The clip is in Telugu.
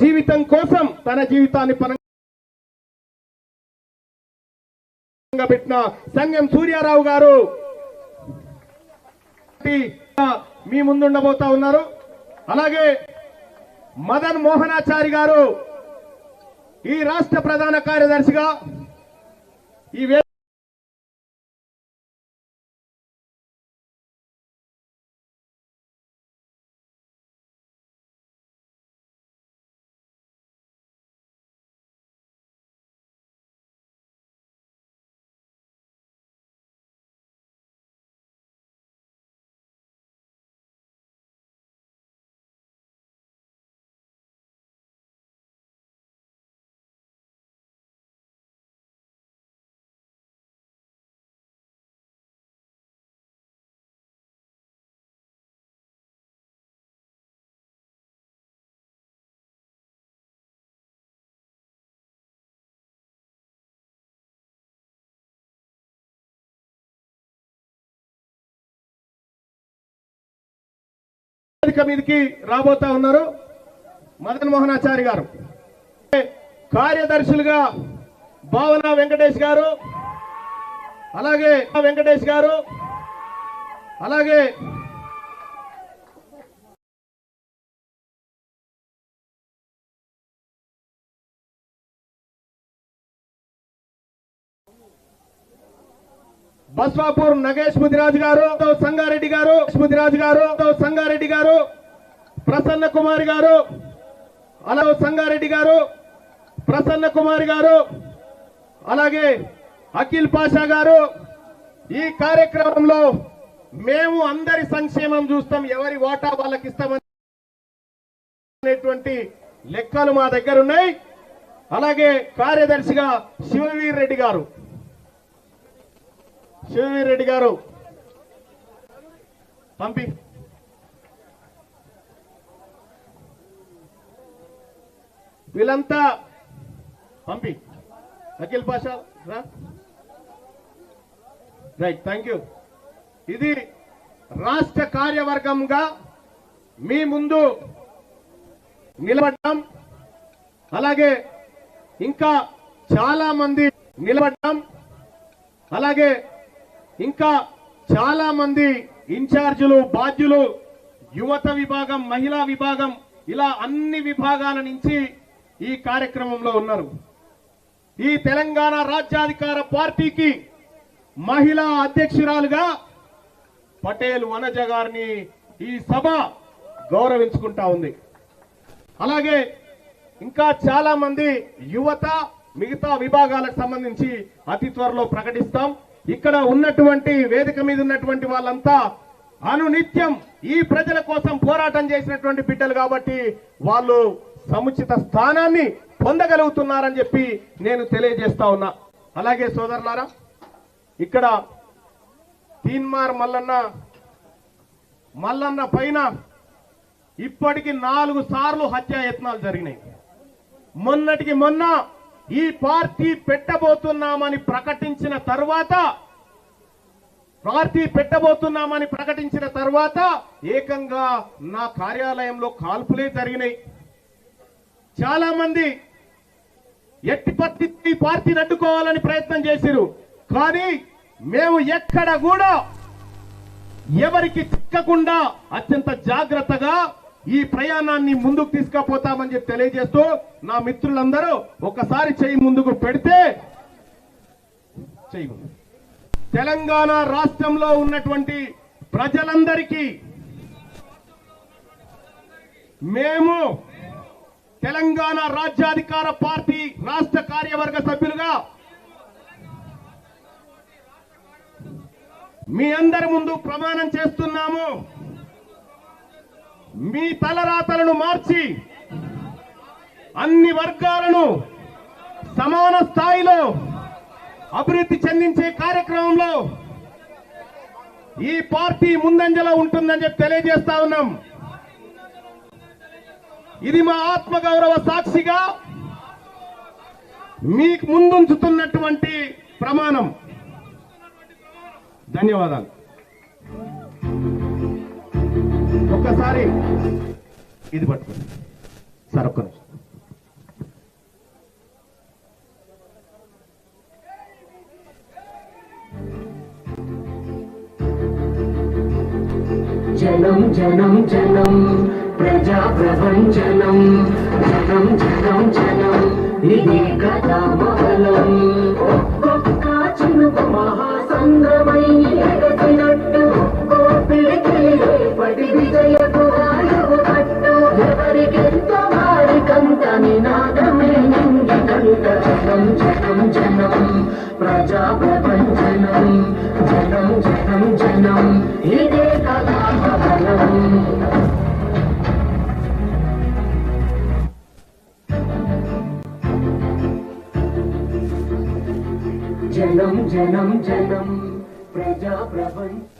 జీవితం కోసం తన జీవితాన్ని పరంగా పెట్టిన సంఘం సూర్యారావు గారు. మీ ముందుండబోతా ఉన్నారు. అలాగే మదన్ మోహనాచారి గారు ఈ రాష్ట్ర ప్రధాన కార్యదర్శిగా ఈ వేదిక మీదకి రాబోతా ఉన్నారు మదన్ మోహనాచారి గారు. కార్యదర్శులుగా భావన వెంకటేష్ గారు అలాగే వెంకటేష్ గారు అలాగే బస్వాపూర్ నగేష్ ముదిరాజు గారు సంగారెడ్డి గారు ముదిరాజు గారు సంగారెడ్డి గారు ప్రసన్న కుమారి గారు అలా సంగారెడ్డి గారు ప్రసన్న కుమారి గారు అలాగే అఖిల్ పాషా గారు. ఈ కార్యక్రమంలో మేము అందరి సంక్షేమం చూస్తాం ఎవరి వాటా వాళ్ళకి ఇస్తామనేటువంటి లెక్కలు మా దగ్గర ఉన్నాయి. అలాగే కార్యదర్శిగా శివవీర్ రెడ్డి గారు. రెడ్డి గారు. పంపి. వీళ్ళంతా పంపి. అఖిల్ పాషా రా. రైట్ థ్యాంక్ యూ ఇది రాష్ట్ర కార్యవర్గంగా మీ ముందు నిలబడ్డాం అలాగే ఇంకా చాలా మంది నిలబడ్డాం అలాగే ఇంకా చాలా మంది ఇన్ఛార్జీలు బాధ్యులు యువత విభాగం మహిళా విభాగం ఇలా అన్ని విభాగాల నుంచి ఈ కార్యక్రమంలో ఉన్నారు. ఈ తెలంగాణ రాజ్యాధికార పార్టీకి మహిళా అధ్యక్షురాలుగా పటేల్ వనజ గారిని ఈ సభ గౌరవించుకుంటా ఉంది. అలాగే ఇంకా చాలా మంది యువత మిగతా విభాగాలకు సంబంధించి అతి త్వరలో ప్రకటిస్తాం. ఇక్కడ ఉన్నటువంటి వేదిక మీద ఉన్నటువంటి వాళ్ళంతా అనునిత్యం ఈ ప్రజల కోసం పోరాటం చేసినటువంటి బిడ్డలు కాబట్టి వాళ్ళు సముచిత స్థానాన్ని పొందగలుగుతున్నారని చెప్పి నేను తెలియజేస్తా ఉన్నా. అలాగే సోదరులారా ఇక్కడ తీన్మార్ మల్లన్న మల్లన్న పైన ఇప్పటికి నాలుగు సార్లు హత్యాయత్నాలు జరిగినాయి. మొన్నటికి మొన్న ఈ పార్టీ పెట్టబోతున్నామని ప్రకటించిన తర్వాత పార్టీ పెట్టబోతున్నామని ప్రకటించిన తర్వాత ఏకంగా నా కార్యాలయంలో కాల్పులే జరిగినాయి. చాలా మంది ఎట్టి పరిస్థితి ఈ పార్టీని అడ్డుకోవాలని ప్రయత్నం చేసిరు. కానీ మేము ఎక్కడ కూడా ఎవరికి చిక్కకుండా అత్యంత జాగ్రత్తగా ఈ ప్రయాణాన్ని ముందుకు తీసుకుపోతామని చెప్పి తెలియజేస్తూ నా మిత్రులందరూ ఒకసారి చేయి ముందుకు పెడితే చేయి తెలంగాణ రాష్ట్రంలో ఉన్నటువంటి ప్రజలందరికీ మేము తెలంగాణ రాజ్యాధికార పార్టీ రాష్ట్ర కార్యవర్గ సభ్యులుగా మీ అందరి ముందు ప్రమాణం చేస్తున్నాము. మీ తలరాతలను మార్చి అన్ని వర్గాలను సమాన స్థాయిలో అభివృద్ధి చెందించే కార్యక్రమంలో ఈ పార్టీ ముందంజలో ఉంటుందని చెప్పి తెలియజేస్తా ఉన్నాం. ఇది మా ఆత్మగౌరవ సాక్షిగా మీకు ముందుంచుతున్నటువంటి ప్రమాణం. ధన్యవాదాలు. ఒక్కసారి ఇది పట్టు సార్ ఒక్క నిమిషం. జనం జనం జనం ప్రజా ప్రపంచనం జనం జనం జనం ఇది కదా బలం ఒక్కొక్క చిన్న మహాసంద్రమై ఒకటి విజయపు ఆయువు పట్టు ఎవరికెంత వారికంత నినాదమే నింగి కంట జనం జనం జనం. ప్రజా ప్రపంచనం జనం జనం జనం. ఇదే కదా జనం జనం జనం. ప్రజా ప్రపంచ